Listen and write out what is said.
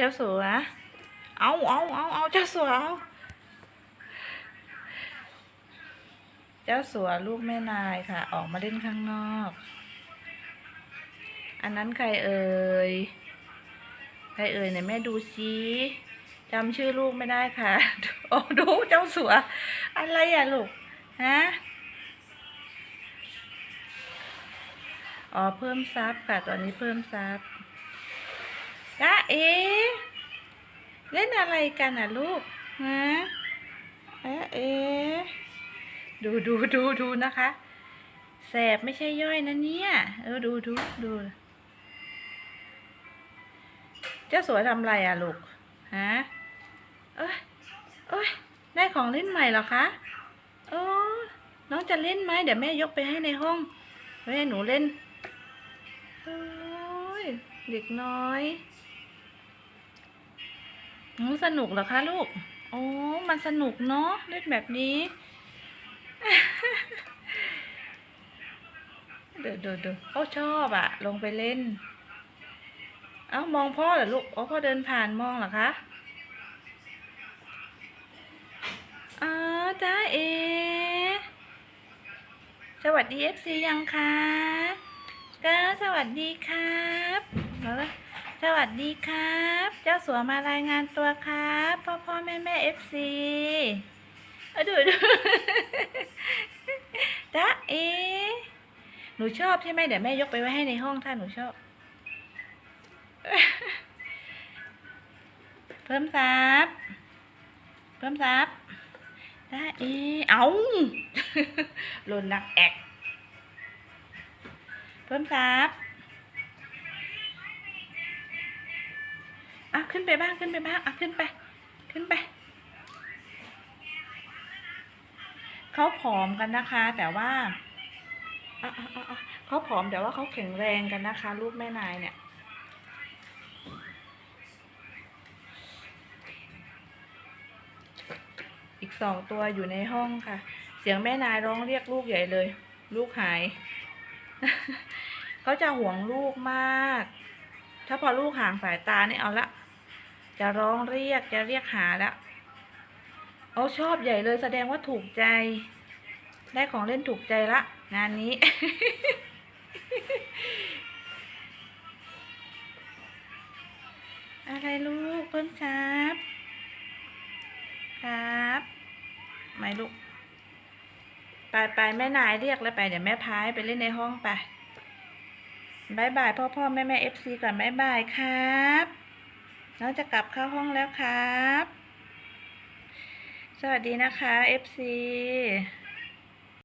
เจ้าสัว เอาเอาเอาเอาเจ้าสัวเอาเจ้าสัวลูกแม่นายค่ะ ออกมาเล่นข้างนอก อันนั้นใครเอ่ย ใครเอ่ยเนี่ยแม่ดูซิจำชื่อลูกไม่ได้ค่ะ โอ้ดูเจ้าสัว อะไรอะลูก ฮะ อ๋อเพิ่มซับค่ะ ตอนนี้เพิ่มซับ จ้าเอ เล่นอะไรกันอะลูกฮะเอ๊ะเอ ดูดูดูดูนะคะ แสบไม่ใช่ย่อยนะเนี่ย เออดูดูดู เจ้าสัวทำอะไรอะลูก ฮะ เอ้ยเอ้ยได้ของเล่นใหม่เหรอคะโอ้น้องจะเล่นไหมเดี๋ยวแม่ยกไปให้ในห้องไว้ให้หนูเล่นโอ้ยเด็กน้อย สนุกเหรอคะลูก โอ้ มันสนุกเนาะเล่นแบบนี้ เดี๋ยวเดี๋ยวเดี๋ยวเขาชอบอะลงไปเล่น เอ้ามองพ่อเหรอลูก อ๋อพ่อเดินผ่านมองเหรอคะอ๋อจ้าเอ สวัสดีเอฟซียังคะก็สวัสดีครับเอาละ สวัสดีครับ เจ้าสัวมารายงานตัวครับ พ่อพ่อแม่แม่เอฟซีเอดูดูจ้าเอ หนูชอบใช่ไหมเดี๋ยวแม่ยกไปไว้ให้ในห้องถ้าหนูชอบ เพิ่มซับเพิ่มซับได้เอ เอาหล่นนักแอก เพิ่มซับ ขึ้นไปบ้างขึ้นไปบ้างอะขึ้นไป ขึ้นไป เขาผอมกันนะคะ แต่ว่าอะอะอะอะเขาผอมแต่ว่าเขาแข็งแรงกันนะคะ ลูกแม่นายเนี่ยอีกสองตัวอยู่ในห้องค่ะ เสียงแม่นายร้องเรียกลูกใหญ่เลย ลูกหาย เขาจะห่วงลูกมาก ถ้าพอลูกห่างสายตาเนี่ยเอาละ จะร้องเรียกจะเรียกหาแล้วเอาชอบใหญ่เลยแสดงว่าถูกใจ ได้ของเล่นถูกใจละ งานนี้ อะไรลูกเพิ่มครับ ครับไม่ลูก ไปไปแม่นายเรียกแล้วไป เดี๋ยวแม่พายไปเล่นในห้องไปบายบายพ่อพ่อแม่แม่เอฟซีก่อนบายบายครับ น้องจะกลับเข้าห้องแล้วครับ สวัสดีนะคะ FC